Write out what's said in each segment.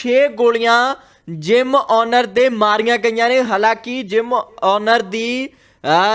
6 ਗੋਲੀਆਂ gym owner ਦੇ ਮਾਰੀਆਂ ਗਈਆਂ ਨੇ। ਹਾਲਾਂਕਿ ਜਿਮ ਓਨਰ ਦੀ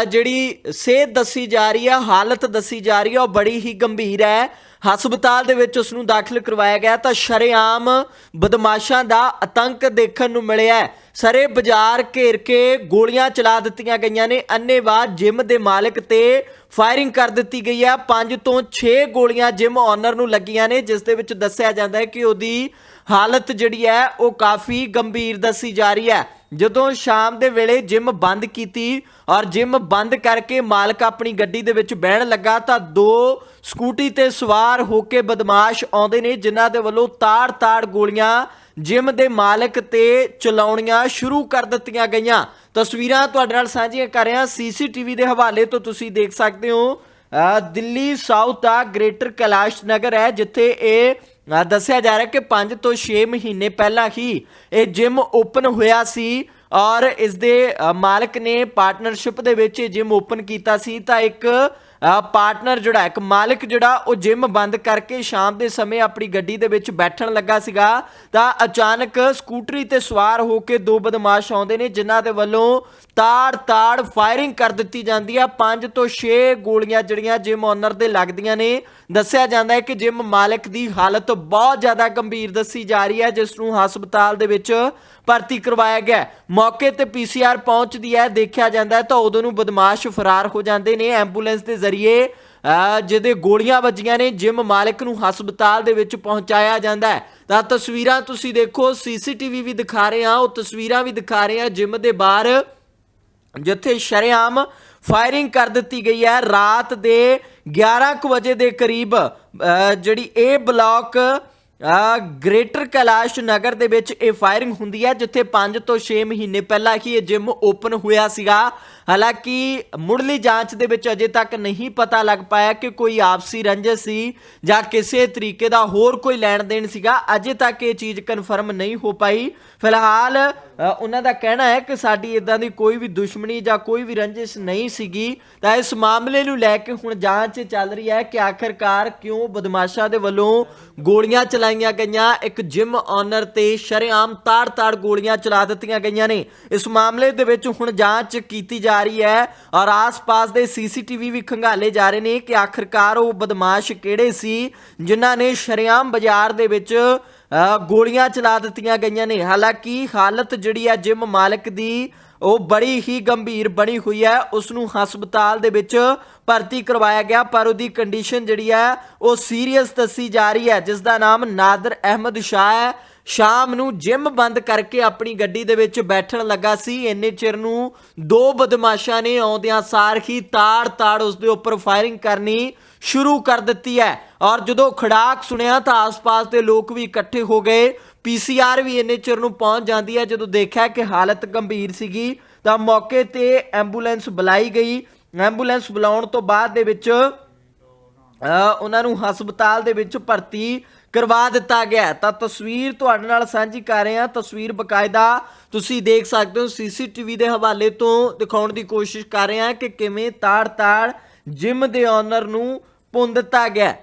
ਜਿਹੜੀ ਸਿਹਤ ਦੱਸੀ ਜਾ ਰਹੀ ਹੈ, ਹਾਲਤ ਦੱਸੀ ਜਾ ਰਹੀ ਹੈ, ਉਹ ਬੜੀ ਹੀ ਗੰਭੀਰ ਹੈ। ਹਸਪਤਾਲ ਦੇ ਵਿੱਚ ਉਸ ਨੂੰ ਦਾਖਲ ਕਰਵਾਇਆ ਗਿਆ ਤਾਂ ਸ਼ਰੇਆਮ ਬਦਮਾਸ਼ਾਂ ਦਾ ਆਤੰਕ ਦੇਖਣ ਨੂੰ ਮਿਲਿਆ ਹੈ। ਸਾਰੇ ਬਾਜ਼ਾਰ ਘੇਰ ਕੇ ਗੋਲੀਆਂ ਚਲਾ ਦਿੱਤੀਆਂ ਗਈਆਂ ਨੇ। ਅੰਨੇਵਾਹ ਜਿਮ ਦੇ ਮਾਲਕ ਤੇ ਫਾਇਰਿੰਗ ਕਰ ਦਿੱਤੀ ਗਈ ਹੈ। 5 ਤੋਂ 6 ਗੋਲੀਆਂ ਜਿਮ ਓਨਰ ਨੂੰ ਲੱਗੀਆਂ ਨੇ, ਜਿਸ ਦੇ ਵਿੱਚ ਦੱਸਿਆ ਜਾਂਦਾ ਹੈ ਕਿ ਉਹਦੀ ਹਾਲਤ ਜਿਹੜੀ ਹੈ, ਉਹ ਕਾਫੀ ਗੰਭੀਰ ਦੱਸੀ ਜਾ ਰਹੀ ਹੈ। ਜਦੋਂ ਸ਼ਾਮ ਦੇ ਵੇਲੇ ਜਿਮ ਬੰਦ ਕੀਤੀ ਔਰ ਜਿਮ ਬੰਦ ਕਰਕੇ ਮਾਲਕ ਆਪਣੀ ਗੱਡੀ ਦੇ ਵਿੱਚ ਬਹਿਣ ਲੱਗਾ ਤਾਂ ਦੋ ਸਕੂਟੀ ਤੇ ਸਵਾਰ ਹੋ ਕੇ ਬਦਮਾਸ਼ ਆਉਂਦੇ ਨੇ, ਜਿਨ੍ਹਾਂ ਦੇ ਵੱਲੋਂ ਤਾੜ-ਤਾੜ ਗੋਲੀਆਂ ਜਿਮ ਦੇ ਮਾਲਕ ਤੇ ਚਲਾਉਣੀਆਂ ਸ਼ੁਰੂ ਕਰ ਦਿੱਤੀਆਂ ਗਈਆਂ। ਤਸਵੀਰਾਂ ਤੁਹਾਡੇ ਨਾਲ ਸਾਂਝੀਆਂ ਕਰ ਰਿਹਾ, ਸੀਸੀਟੀਵੀ ਦੇ ਹਵਾਲੇ ਤੋਂ ਤੁਸੀਂ ਦੇਖ ਸਕਦੇ ਹੋ। ਦਿੱਲੀ ਸਾਊਥ ਦਾ ਗ੍ਰੇਟਰ ਕੈਲਾਸ਼ ਨਗਰ ਹੈ, ਜਿੱਥੇ ਇਹ ਦੱਸਿਆ ਜਾ ਰਿਹਾ ਕਿ 5 ਤੋਂ 6 ਮਹੀਨੇ ਪਹਿਲਾਂ ਹੀ ਇਹ ਜਿਮ ਓਪਨ ਹੋਇਆ ਸੀ ਔਰ ਇਸ ਦੇ ਮਾਲਕ ਨੇ ਪਾਰਟਨਰਸ਼ਿਪ ਦੇ ਵਿੱਚ ਇਹ ਜਿਮ ਓਪਨ ਕੀਤਾ ਸੀ। ਤਾਂ ਇੱਕ ਪਾਰਟਨਰ ਜਿਹੜਾ, ਇੱਕ ਮਾਲਕ ਜਿਹੜਾ, ਉਹ ਜਿਮ ਬੰਦ ਕਰਕੇ ਸ਼ਾਮ ਦੇ ਸਮੇਂ ਆਪਣੀ ਗੱਡੀ ਦੇ ਵਿੱਚ ਬੈਠਣ ਲੱਗਾ ਸੀਗਾ। ਤਾਂ ਅਚਾਨਕ ਸਕੂਟਰੀ ਤੇ ਸਵਾਰ ਹੋ ਕੇ ਦੋ ਬਦਮਾਸ਼ ਆਉਂਦੇ ਨੇ, ਜਿਨ੍ਹਾਂ ਦੇ ਵੱਲੋਂ ਤਾੜ-ਤਾੜ ਫਾਇਰਿੰਗ ਕਰ ਦਿੱਤੀ ਜਾਂਦੀ ਆ। 5 ਤੋਂ 6 ਗੋਲੀਆਂ ਜਿਹੜੀਆਂ ਜਿਮ ਓਨਰ ਦੇ ਲੱਗਦੀਆਂ ਨੇ। ਦੱਸਿਆ ਜਾਂਦਾ ਹੈ ਕਿ ਜਿਮ ਮਾਲਕ ਦੀ ਹਾਲਤ ਬਹੁਤ ਜ਼ਿਆਦਾ ਗੰਭੀਰ ਦੱਸੀ ਜਾ ਰਹੀ ਹੈ, ਜਿਸ ਨੂੰ ਹਸਪਤਾਲ ਦੇ ਵਿੱਚ ਭਰਤੀ ਕਰਵਾਇਆ ਗਿਆ ਮੌਕੇ ਤੇ ਪੀਸੀਆਰ ਪਹੁੰਚਦੀ ਹੈ, ਦੇਖਿਆ ਜਾਂਦਾ ਹੈ ਤਾਂ ਉਦੋਂ ਨੂੰ ਬਦਮਾਸ਼ ਫਰਾਰ ਹੋ ਜਾਂਦੇ ਨੇ। ਐਂਬੂਲੈਂਸ ਦੇ ਜ਼ਰੀਏ ਅਹ ਜਿਹਦੇ ਗੋਲੀਆਂ ਵੱਜੀਆਂ ਨੇ ਜਿਮ ਮਾਲਕ ਨੂੰ ਹਸਪਤਾਲ ਦੇ ਵਿੱਚ ਪਹੁੰਚਾਇਆ ਜਾਂਦਾ ਹੈ। ਤਾਂ ਤਸਵੀਰਾਂ ਤੁਸੀਂ ਦੇਖੋ ਸੀਸੀਟੀਵੀ ਵੀ ਦਿਖਾ ਰਹੇ ਆ ਉਹ ਤਸਵੀਰਾਂ ਵੀ ਦਿਖਾ ਰਹੇ ਆ ਜਿਮ ਦੇ ਬਾਹਰ ਜਿੱਥੇ ਸ਼ਰੇਆਮ ਫਾਇਰਿੰਗ ਕਰ ਦਿੱਤੀ ਗਈ ਹੈ ਰਾਤ ਦੇ 11 ਕੁ ਵਜੇ ਦੇ ਕਰੀਬ ਅਹ, ਜਿਹੜੀ ਇਹ ਬਲਾਕ ਗ੍ਰੇਟਰ ਕੈਲਾਸ਼ ਨਗਰ ਦੇ ਵਿੱਚ ਇਹ ਫਾਇਰਿੰਗ ਹੁੰਦੀ ਹੈ, ਜਿੱਥੇ 5 ਤੋਂ 6 ਮਹੀਨੇ ਪਹਿਲਾਂ ਹੀ ਇਹ ਜਿਮ ਓਪਨ ਹੋਇਆ ਸੀਗਾ। ਹਾਲਾਂਕਿ ਮੁੱਢਲੀ ਜਾਂਚ ਦੇ ਵਿੱਚ ਅਜੇ ਤੱਕ ਨਹੀਂ ਪਤਾ ਲੱਗ ਪਾਇਆ ਕਿ ਕੋਈ ਆਪਸੀ ਰੰਜਿਸ਼ ਸੀ ਜਾਂ ਕਿਸੇ ਤਰੀਕੇ ਦਾ ਹੋਰ ਕੋਈ ਲੈਣ ਦੇਣ ਸੀਗਾ। ਅਜੇ ਤੱਕ ਇਹ ਚੀਜ਼ ਕਨਫਰਮ ਨਹੀਂ ਹੋ ਪਾਈ। ਫਿਲਹਾਲ ਉਹਨਾਂ ਦਾ ਕਹਿਣਾ ਹੈ ਕਿ ਸਾਡੀ ਇਦਾਂ ਦੀ ਕੋਈ ਵੀ ਦੁਸ਼ਮਣੀ ਜਾਂ ਕੋਈ ਵੀ ਰੰਜਿਸ਼ ਨਹੀਂ ਸੀਗੀ। ਤਾਂ ਇਸ ਮਾਮਲੇ ਨੂੰ ਲੈ ਕੇ ਹੁਣ ਜਾਂਚ ਚੱਲ ਰਹੀ ਹੈ ਕਿ ਆਖਰਕਾਰ ਕਿਉਂ ਬਦਮਾਸ਼ਾਂ ਦੇ ਵੱਲੋਂ ਗੋਲੀਆਂ ਚਲਾਈਆਂ ਗਈਆਂ। ਇੱਕ ਜਿਮ ਓਨਰ ਤੇ ਸ਼ਰੇਆਮ ਤਾੜ-ਤਾੜ ਗੋਲੀਆਂ ਚਲਾ ਦਿੱਤੀਆਂ ਗਈਆਂ ਨੇ। ਇਸ ਮਾਮਲੇ ਦੇ ਵਿੱਚ ਹੁਣ ਜਾਂਚ ਕੀਤੀ ਜਾ ਰਹੀ ਹੈ ਔਰ ਆਸ-ਪਾਸ ਦੇ ਸੀਸੀਟੀਵੀ ਵੀ ਖੰਗਾਲੇ ਜਾ ਰਹੇ ਨੇ ਕਿ ਆਖਰਕਾਰ ਉਹ ਬਦਮਾਸ਼ ਕਿਹੜੇ ਸੀ, ਜਿਨ੍ਹਾਂ ਨੇ ਸ਼ਰੇਆਮ ਬਾਜ਼ਾਰ ਦੇ ਵਿੱਚ ਗੋਲੀਆਂ ਚਲਾ ਦਿੱਤੀਆਂ ਗਈਆਂ ਨੇ। ਹਾਲਾਂਕਿ ਹਾਲਤ ਜਿਹੜੀ ਹੈ ਜਿਮ ਮਾਲਕ ਦੀ, ਉਹ ਬੜੀ ਹੀ ਗੰਭੀਰ ਬਣੀ ਹੋਈ ਹੈ ਉਸ ਨੂੰ ਹਸਪਤਾਲ ਦੇ ਵਿੱਚ ਭਰਤੀ ਕਰਵਾਇਆ ਗਿਆ, ਪਰ ਉਹਦੀ ਕੰਡੀਸ਼ਨ ਜਿਹੜੀ ਹੈ ਉਹ ਸੀਰੀਅਸ ਦੱਸੀ ਜਾ ਰਹੀ ਹੈ ਜਿਸ ਦਾ ਨਾਮ ਨਾਦਰ ਅਹਿਮਦ ਸ਼ਾਹ ਹੈ। ਸ਼ਾਮ ਨੂੰ ਜਿਮ ਬੰਦ ਕਰਕੇ ਆਪਣੀ ਗੱਡੀ ਦੇ ਵਿੱਚ ਬੈਠਣ ਲੱਗਾ ਸੀ। ਇੰਨੇ ਚਿਰ ਨੂੰ ਦੋ ਬਦਮਾਸ਼ਾਂ ਨੇ ਆਉਂਦਿਆਂ ਸਾਰ ਹੀ ਤਾੜ-ਤਾੜ ਉਸ ਦੇ ਉੱਪਰ ਫਾਇਰਿੰਗ ਕਰਨੀ ਸ਼ੁਰੂ ਕਰ ਦਿੱਤੀ ਹੈ। ਔਰ ਜਦੋਂ ਖੜਾਕ ਸੁਣਿਆ ਤਾਂ ਆਸ-ਪਾਸ ਦੇ ਲੋਕ ਵੀ ਇਕੱਠੇ ਹੋ ਗਏ। ਪੀਸੀਆਰ ਵੀ ਇੰਨੇ ਚਿਰ ਨੂੰ ਪਹੁੰਚ ਜਾਂਦੀ ਹੈ। ਜਦੋਂ ਦੇਖਿਆ ਕਿ ਹਾਲਤ ਗੰਭੀਰ ਸੀਗੀ ਤਾਂ ਮੌਕੇ ਤੇ ਐਂਬੂਲੈਂਸ ਬੁਲਾਈ ਗਈ। ਐਂਬੂਲੈਂਸ ਬੁਲਾਉਣ ਤੋਂ ਬਾਅਦ ਦੇ ਵਿੱਚ ਅ, ਉਹਨਾਂ ਨੂੰ ਹਸਪਤਾਲ ਦੇ ਵਿੱਚ ਭਰਤੀ ਕਰਵਾ ਦਿੱਤਾ ਗਿਆ ਤਾਂ ਤਸਵੀਰ ਤੁਹਾਡੇ ਨਾਲ ਸਾਂਝੀ ਕਰ ਰਹੇ ਹਾਂ। ਤਸਵੀਰ ਬਕਾਇਦਾ ਤੁਸੀਂ ਦੇਖ ਸਕਦੇ ਹੋ। ਸੀਸੀਟੀਵੀ ਦੇ ਹਵਾਲੇ ਤੋਂ ਦਿਖਾਉਣ ਦੀ ਕੋਸ਼ਿਸ਼ ਕਰ ਰਹੇ ਹਾਂ ਕਿ ਕਿਵੇਂ ਤਾੜ-ਤਾੜ ਜਿਮ ਦੇ ਓਨਰ ਨੂੰ ਪੁੰਨ ਦਿੱਤਾ ਗਿਆ